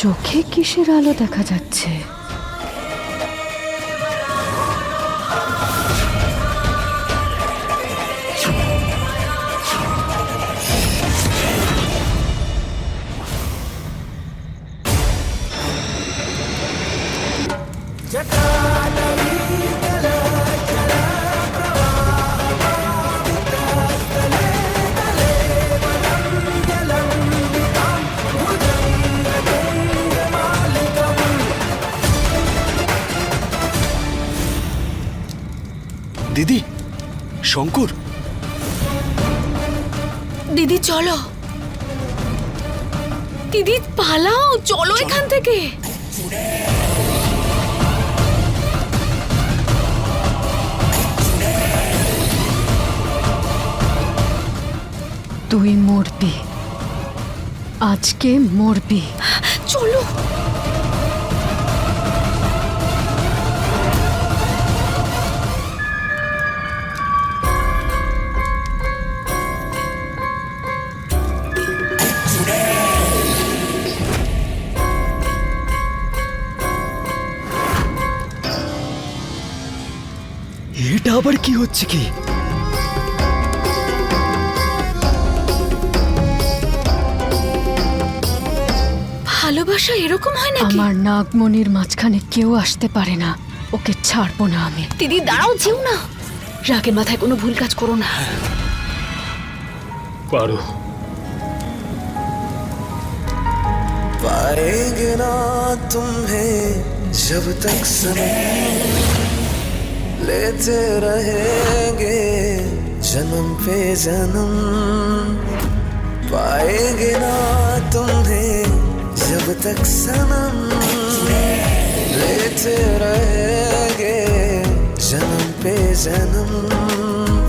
চোখে কিসের আলো দেখা যাচ্ছে? দিদি? শঙ্কর? দিদি চলো। দিদি পালাও চলো এখান থেকে। তুই মরবি। আজকে মরবি। আবার কি হচ্ছে কি ভালোবাসা এরকম হয় নাকি আমার নাগমণির মাঝখানে কেউ আসতে পারে না ওকে ছাড়বো না আমি দিদি দাঁড়াও যেও না রাগের মাথায় কোনো ভুল কাজ করো না পারো पाएंगे ना तुम्हें जब तक सनम लेते रहेंगे। जन्म पे जन्म पाएँगे ना तुम्हें जब तक सनम। लेते रहेंगे जन्म पे जन्म।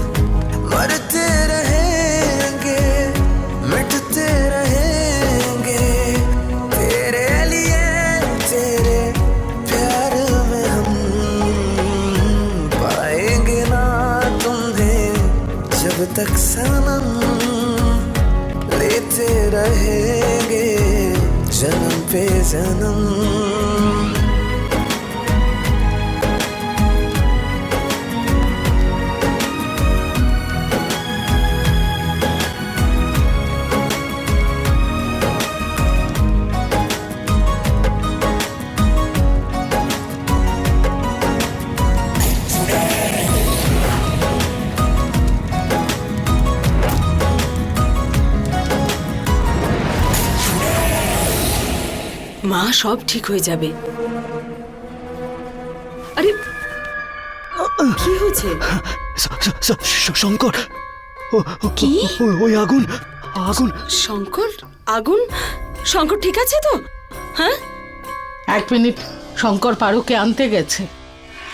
तक सनम लेते रहेंगे। जन्म पे जन्म। মা সব ঠিক হয়ে যাবে। আরে কি হয়েছে? শঙ্কর ও- ও- কি? ওই আগুন আগুন। শঙ্কর? আগুন? শঙ্কর ঠিক আছে তো? হ্যাঁ? এক মিনিট শঙ্কর পারুকে আনতে গেছে।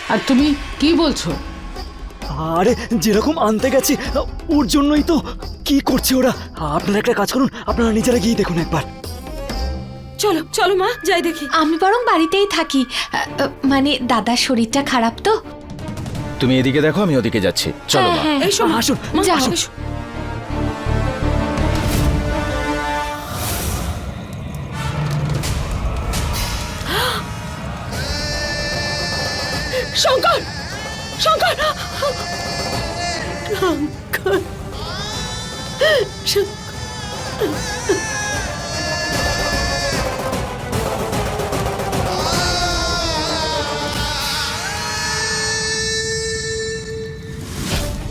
আর তুমি কি বলছো? আরে যেরকম আনতে গেছি ওর জন্যই তো কি করছে ওরা? আপনারা একটা কাজ করুন আপনারা নিজেরা গিয়ে দেখুন একবার। চলো চলো মা যাই দেখি। আমি বরং বাড়িতেই থাকি। মানে দাদার শরীরটা খারাপ তো? তুমি এদিকে দেখো আমি ওদিকে যাচ্ছি। চলো মা। এই আসুন। মা, যাও। এসো। শঙ্কর! শঙ্কর! শঙ্কর! শঙ্কর।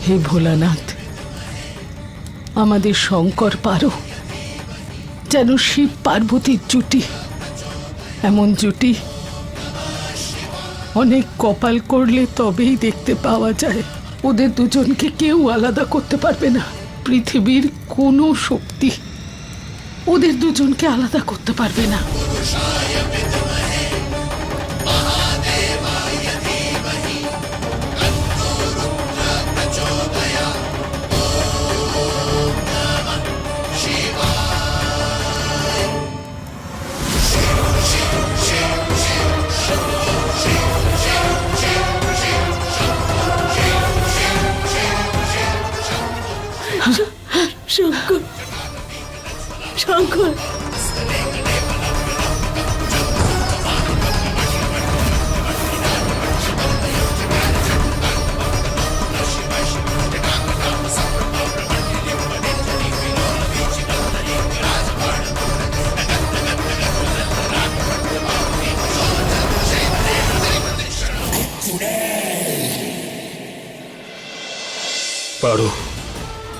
হে ভোলানাথ, আমাদের শঙ্কর পারো, যেন শিব পার্বতীর জুটি, এমন জুটি অনেক কপাল করলে তবেই দেখতে পাওয়া যায়, ওদের দুজনকে কেউ আলাদা করতে পারবে না, পৃথিবীর কোনো শক্তি ওদের দুজনকে আলাদা করতে পারবে না। পারো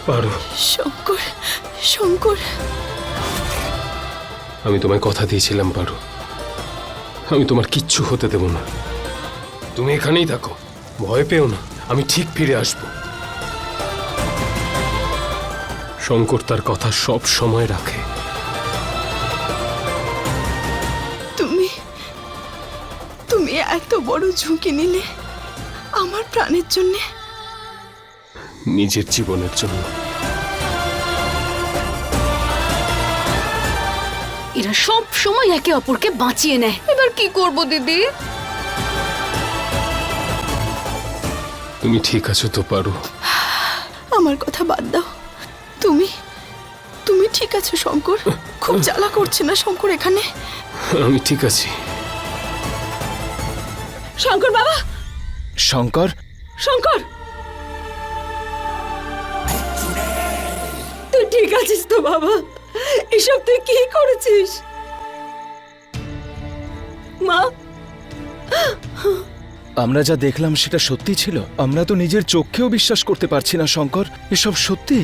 পারো। শঙ্কর শঙ্কর। আমি তোমায় কথা দিয়েছিলাম পারো। আমি তোমার কিচ্ছু হতে দেব না। তুমি এখানেই থাকো ভয় পেও না আমি ঠিক ফিরে আসব। শঙ্কর তার কথা সব সময় রাখে। তুমি তুমি এত বড় ঝুঁকি নিলে আমার প্রাণের জন্যে নিজের জীবনের জন্য। এরা সব সময় একে অপরকে বাঁচিয়ে নেয়। এবার কি করব দিদি? তুমি ঠিক আছো তো পারো? আমার কথা বাদ দাও। তুমি তুমি ঠিক আছো শঙ্কর? খুব জ্বালা করছে না শঙ্কর এখানে? আমি ঠিক আছি। শঙ্কর বাবা! শঙ্কর? শঙ্কর! ঠিক আছিস তো বাবা? এসব তুই কি করেছিস? মা? আমরা যা দেখলাম সেটা সত্যি ছিল। আমরা তো নিজের চোখেও বিশ্বাস করতে পারছি না শঙ্কর। এসব সত্যি?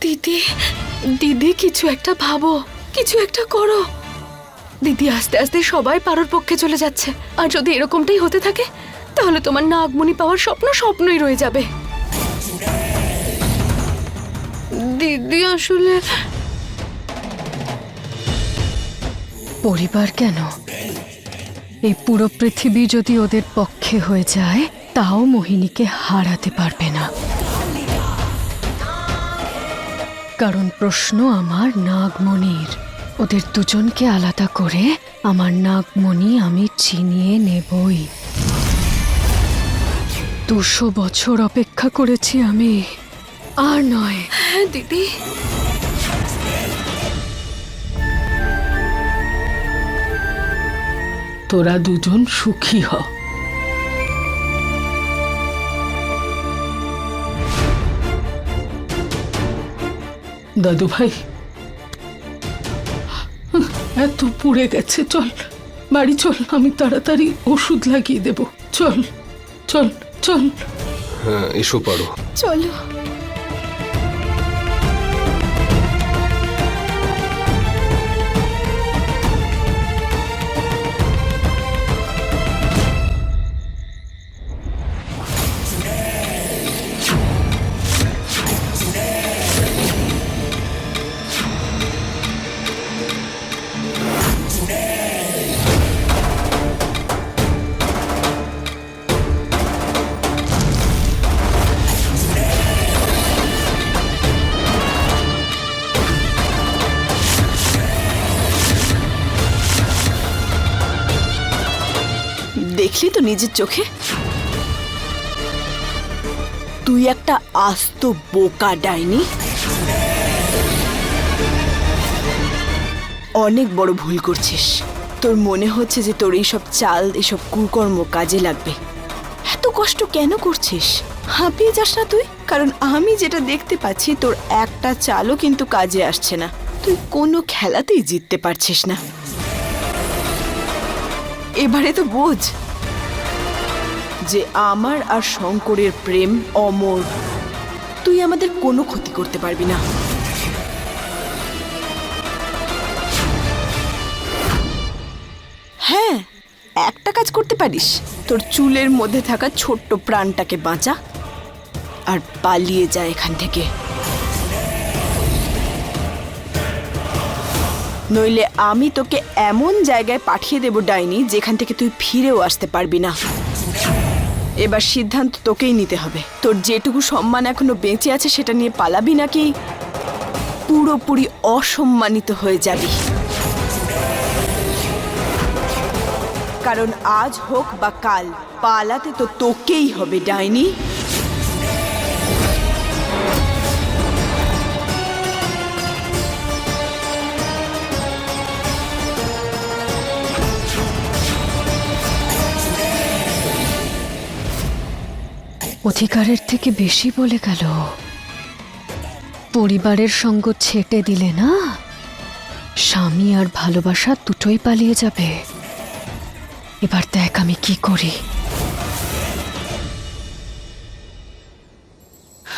দিদি দিদি কিছু একটা ভাবো। কিছু একটা করো। দিদি আস্তে আস্তে সবাই পারোর পক্ষে চলে যাচ্ছে। আর যদি এরকমটাই হতে থাকে তাহলে তোমার নাগমণি পাওয়ার স্বপ্ন স্বপ্নই রয়ে যাবে। দিদি আসলে পরিবার কেন? এই পুরো পৃথিবী যদি ওদের পক্ষে হয়ে যায়, তাও মোহিনীকে হারাতে পারবে না। কারণ প্রশ্ন আমার নাগমণির। ওদের দুজনকে আলাদা করে আমার নাগমণি আমি চিনিয়ে নেবই। দুশো বছর অপেক্ষা করেছি আমি। আর নয়। হ্যাঁ দিদি। তোরা দুজন সুখী হ। দাদু ভাই এত পুড়ে গেছে চল বাড়ি চল আমি তাড়াতাড়ি ওষুধ লাগিয়ে দেব। চল চল। চল। হ্যাঁ এসো পারো। চলো। নিজের চোখে? তুই একটা আস্ত বোকা ডাইনি? অনেক বড় ভুল করছিস। তোর মনে হচ্ছে যে তোর এইসব চাল, এসব কুকর্ম কাজে লাগবে। এত কষ্ট কেন করছিস? হাঁপিয়ে যাস না তুই? কারণ আমি যেটা দেখতে পাচ্ছি, তোর একটা চালও কিন্তু কাজে আসছে না। তুই কোনো খেলাতেই জিততে পারছিস না। এবারে তো বোঝ। যে আমার আর শঙ্করের প্রেম অমর। তুই আমাদের কোনো ক্ষতি করতে পারবি না। হ্যাঁ একটা কাজ করতে পারিস। তোর চুলের মধ্যে থাকা ছোট্ট প্রাণটাকে বাঁচা আর পালিয়ে যা এখান থেকে। নইলে আমি তোকে এমন জায়গায় পাঠিয়ে দেব ডাইনি, যেখান থেকে তুই ফিরেও আসতে পারবি না। এবার সিদ্ধান্ত তোকেই নিতে হবে। তোর যেটুকু সম্মান এখনও বেঁচে আছে সেটা নিয়ে পালাবি নাকি? পুরোপুরি অসম্মানিত হয়ে যাবি। কারণ আজ হোক বা কাল, পালাতে তো তোকেই হবে, ডাইনি। অধিকারের থেকে বেশি বলে গেল। পরিবারের সঙ্গ ছেটে দিলে না? স্বামী আর ভালোবাসা দুটোই পালিয়ে যাবে। এবার দেখ আমি কি করি।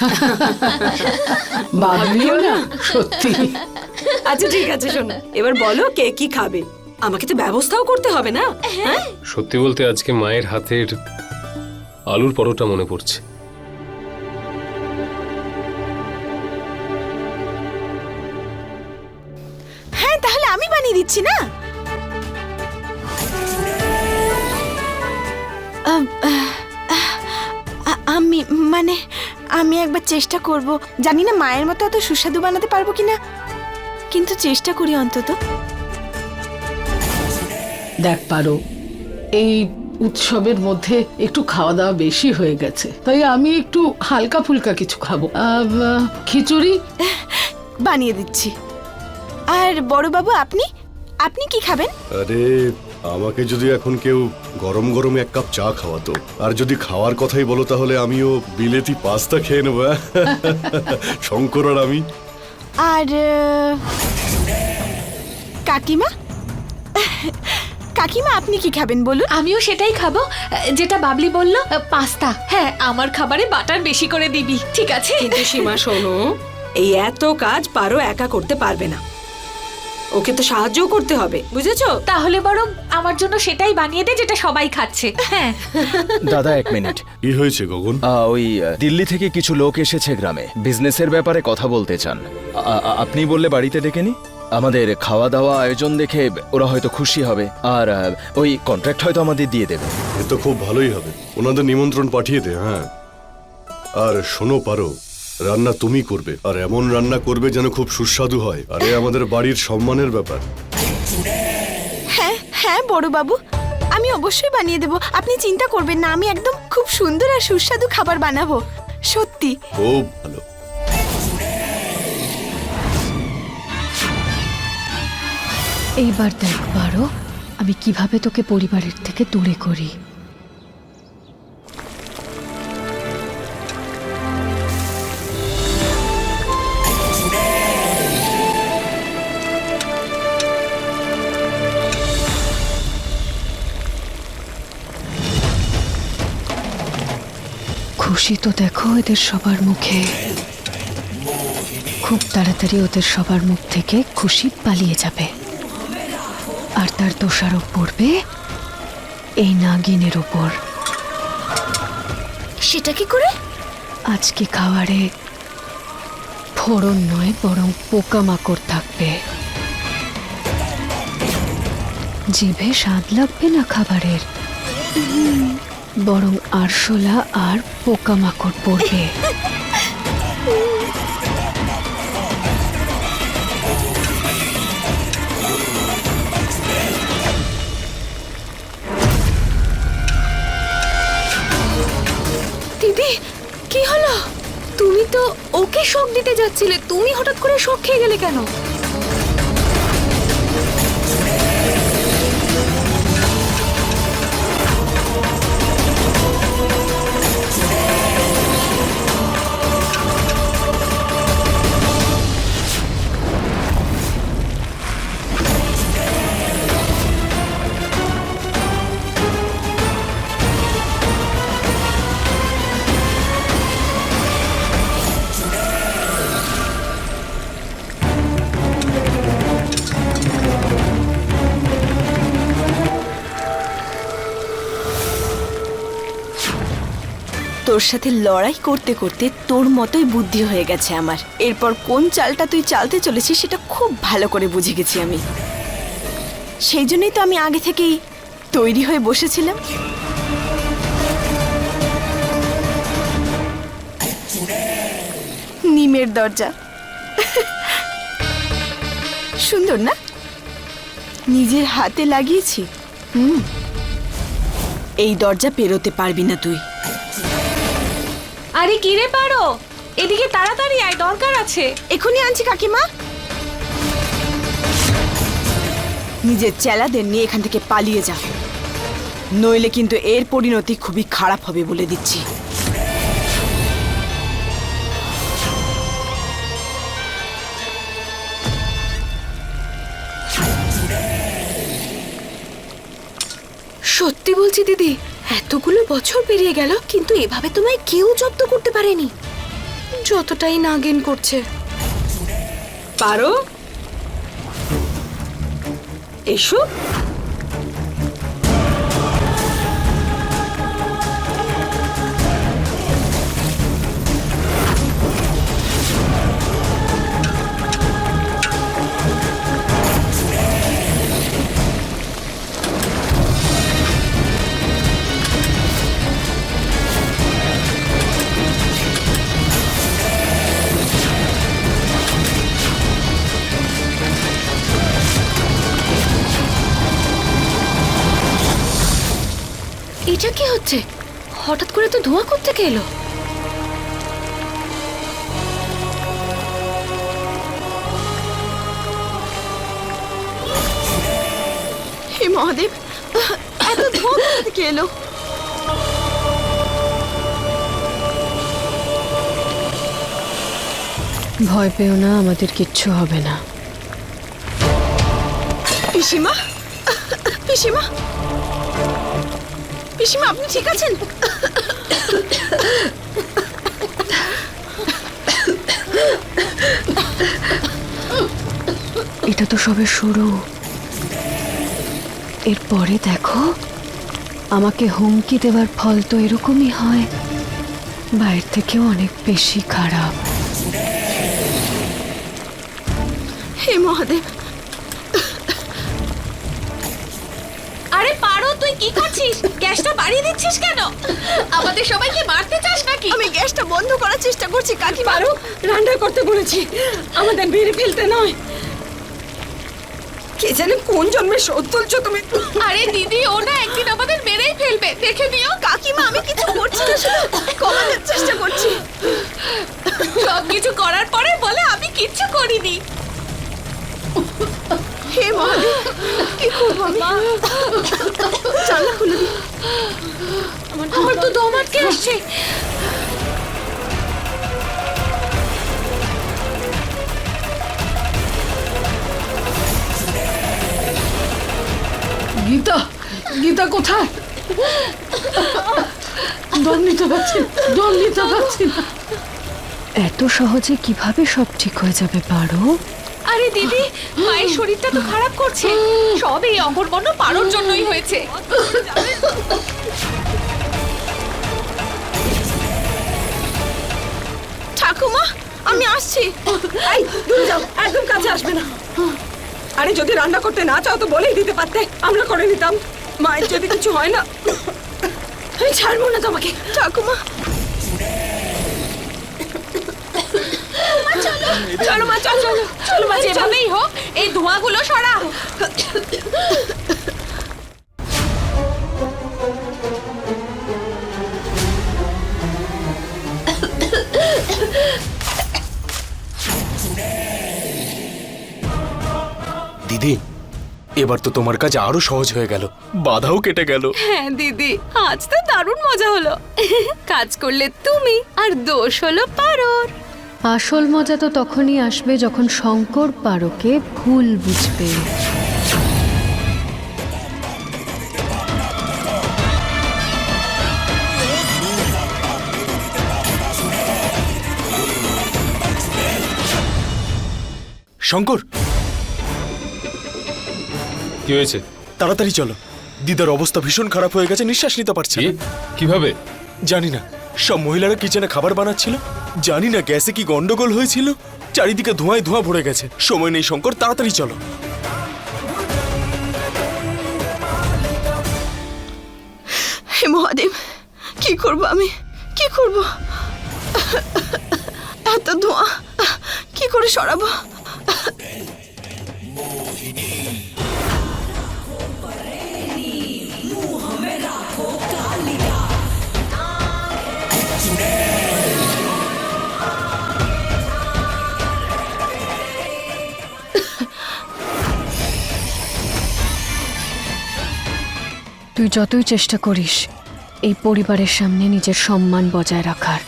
না সত্যি। আচ্ছা ঠিক আছে শোনো। এবার বলো কে কি খাবে। আমাকে তো ব্যবস্থাও করতে হবে না হ্যাঁ? সত্যি বলতে আজকে মায়ের হাতের আলুর পরোটা মনে পড়ছে। হ্যাঁ তাহলে আমি বানিয়ে দিচ্ছি না? আম, মানে আমি একবার চেষ্টা করব। জানি না মায়ের মতো অত সুস্বাদু বানাতে পারব কিনা কিন্তু চেষ্টা করি অন্তত। দেখ পারো এই উৎসবের মধ্যে একটু খাওয়া দাওয়া বেশি হয়ে গেছে। তাই আমি একটু হালকা ফুলকা কিছু খাব। আহ, খিচুড়ি? বানিয়ে দিচ্ছি। আর বড়বাবু আপনি? আপনি কি খাবেন? আরে আমাকে যদি এখন কেউ গরম গরম এক কাপ চা খাওয়াতো আর যদি খাওয়ার কথাই বলো তাহলে আমিও বিলেতি পাস্তা খেয়ে নেব? শঙ্কর আর আমি। আর আহ, কাকিমা? কাকিমা আপনি কি খাবেন বলুন? আমিও সেটাই খাব। যেটা বাবলি বলল পাস্তা। হ্যাঁ আমার খাবারে বাটার বেশি করে দিবি। ঠিক আছে? কিন্তু সীমা শোনো এই এত কাজ পারো একা করতে পারবে না। ওকে তো সাহায্যও করতে হবে বুঝেছ? তাহলে বরং আমার জন্য সেটাই বানিয়ে দে যেটা সবাই খাচ্ছে। হ্যাঁ। দাদা এক মিনিট। কি হয়েছে গগন? ওই দিল্লি থেকে কিছু লোক এসেছে গ্রামে। বিজনেসের ব্যাপারে কথা বলতে চান। আপনি বললে বাড়িতে ডেকে নি? আমাদের খাওয়া দাওয়া আয়োজন দেখে ওরা হয়তো খুশি হবে। আর ওই কন্ট্রাক্ট হয়তো আমাদের দিয়ে দেবে। এ তো খুব ভালোই হবে। ওনাদের নিমন্ত্রণ পাঠিয়ে দে হ্যাঁ। আর শোনো পারো রান্না তুমি করবে আর এমন রান্না করবে যেন খুব সুস্বাদু হয়। আরে আমাদের বাড়ির সম্মানের ব্যাপার। হ্যাঁ হ্যাঁ বড় বাবু আমি অবশ্যই বানিয়ে দেব। আপনি চিন্তা করবেন না আমি একদম খুব সুন্দর আর সুস্বাদু খাবার বানাবো। সত্যি। খুব ভালো। এইবার দেখ পারো আমি কীভাবে তোকে পরিবারের থেকে দূরে করি। খুশি তো দেখো এদের সবার মুখে। খুব তাড়াতাড়ি ওদের সবার মুখ থেকে খুশি পালিয়ে যাবে। আর তার দোষারোপ পড়বে এই নাগিনের ওপর সেটা কি করে? আজকে খাবারে ফোড়ন নয় বরং পোকামাকড় থাকবে। জিভে স্বাদ লাগবে না খাবারের। বরং আরশোলা আর পোকামাকড় পড়বে। দিদি, কি হলো? তুমি তো ওকে শখ দিতে যাচ্ছিলে, তুমি হঠাৎ করে শখ খেয়ে গেলে কেন? তোর সাথে লড়াই করতে করতে তোর মতোই বুদ্ধি হয়ে গেছে আমার। এরপর কোন চালটা তুই চালতে চলেছিস সেটা খুব ভালো করে বুঝে গেছি আমি। সেই জন্যই তো আমি আগে থেকেই তৈরি হয়ে বসেছিলাম। নিমের দরজা। সুন্দর না? নিজের হাতে লাগিয়েছি। হুম। এই দরজা পেরোতে পারবি না তুই। আরে কি রে পারো? এদিকে তাড়াতাড়ি আয় দরকার আছে। এখনই আনছি কাকিমা। নিজের চেলাদের নিয়ে এখান থেকে পালিয়ে যা। নইলে কিন্তু এর পরিণতি খুবই খারাপ হবে বলে দিচ্ছি। সত্যি বলছি দিদি এতগুলো বছর পেরিয়ে গেল, কিন্তু এভাবে তোমায় কেউ জব্দ করতে পারেনি। যতটাই না গেন করছে। পারো? এসো। হচ্ছে হঠাৎ করে তো ধোঁয়া করতে এলো? মহাদেব, এত ধোঁয়া থেকে এলো? ভয় পেও না, আমাদের কিচ্ছু হবে না। পিসিমা পিসিমা পিসিমা আপনি ঠিক আছেন? এটা তো সবে শুরু। এরপরে দেখো আমাকে হুমকি দেওয়ার ফল তো এরকমই হয়। বাইরের থেকেও অনেক বেশি খারাপ। হে মহাদেব তুই কি করছিস? গ্যাসটা বাড়িয়ে দিচ্ছিস কেন? আমাদের সবাইকে মারতে চাস নাকি? আমি গ্যাসটা বন্ধ করার চেষ্টা করছি কাকিমা। পারো রান্না করতে বলেছি। আমাদের মেরে ফেলতে নয়। কে জানে কোন জন্মে শোধ তুলছো তুমি? আরে দিদি ও না একদিন আমাদের মেরেই ফেলবে। দেখে নিও। কাকিমা আমি কিছু করছি না শুধু কমানোর চেষ্টা করছি। সব কিছু করার পরে বলে আমি কিচ্ছু করিনি। হে মহাদেব কি করব আমি? জানলা খুলে দিই। আমার তো দম আটকে আসছে। গীতা গীতা কোথায়? দম নিতে পারছি না, দম নিতে পারছি না। এত সহজে কীভাবে সব ঠিক হয়ে যাবে পারো? আরে দিদি মায়ের শরীরটা তো খারাপ করছে। সব এই অকর্মণ্য পারোর জন্যই হয়েছে। ঠাকুমা আমি আসছি। এই দূরে যাও একদম কাছে আসবে না। আরে যদি রান্না করতে না চাও তো বলেই দিতে পারতে। আমরা করে নিতাম। মায়ের যদি কিছু হয় না আমি ছাড়বো না তোমাকে। ঠাকুমা চলো মা চলো চলো চলো মা যেভাবেই হোক এই ধোঁয়াগুলো সরা দিদি এবার তো তোমার কাজ আরও সহজ হয়ে গেল। বাধাও কেটে গেল। হ্যাঁ দিদি আজ তো দারুণ মজা হলো। কাজ করলে তুমি আর দোষ হলো পারোর। আসল মজা তো তখনই আসবে যখন শঙ্কর পারোকে ভুল বুঝবে। শঙ্কর! কি হয়েছে? তাড়াতাড়ি চলো। দিদার অবস্থা ভীষণ খারাপ হয়ে গেছে নিঃশ্বাস নিতে পারছে কীভাবে? জানি না। সব মহিলারা কিচেনে খাবার বানাচ্ছিল? জানি না গ্যাসে কি গন্ডগোল হয়েছিল। চারিদিকে ধোঁয়ায় ধোঁয়া ভরে গেছে। সময় নেই, শঙ্কর, তাড়াতাড়ি চলো। হে মহাদেব, কি করব আমি? কি করব? এত ধোঁয়া, কি করে সরাবো? তুই যতই চেষ্টা করিস, এই পরিবারের সামনে নিজের সম্মান বজায় রাখার।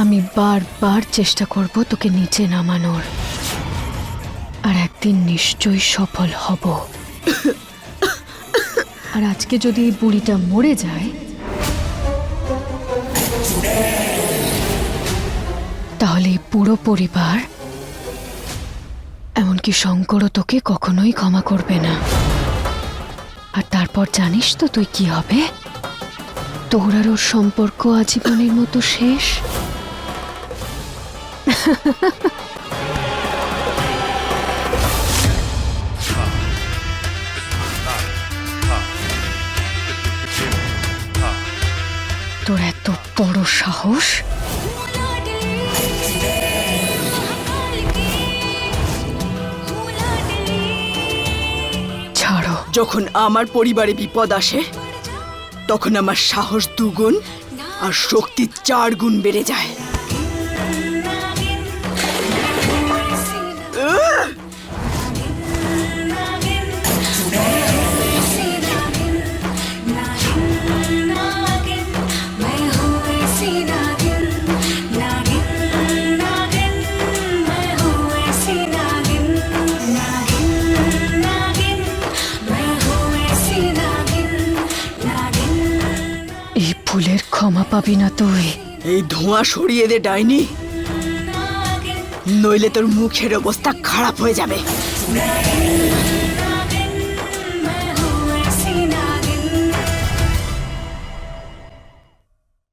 আমি বারবার চেষ্টা করব তোকে নিচে নামানোর। আর একদিন নিশ্চয়ই সফল হব। আর আজকে যদি এই বুড়িটা মরে যায়, তাহলে এই পুরো পরিবার, এমনকি শঙ্করও তোকে কখনোই ক্ষমা করবে না। আর তারপর জানিস তো তুই কি হবে? তোর আর ওর সম্পর্ক আজীবনের মতো শেষ? তোর এত বড় সাহস? যখন আমার পরিবারে বিপদ আসে, তখন আমার সাহস দুগুণ আর শক্তি চার গুণ বেড়ে যায়। পাবি না তুই এই ধোঁয়া সরিয়ে দে, ডাইনি। নইলে তোর মুখের অবস্থা খারাপ হয়ে যাবে।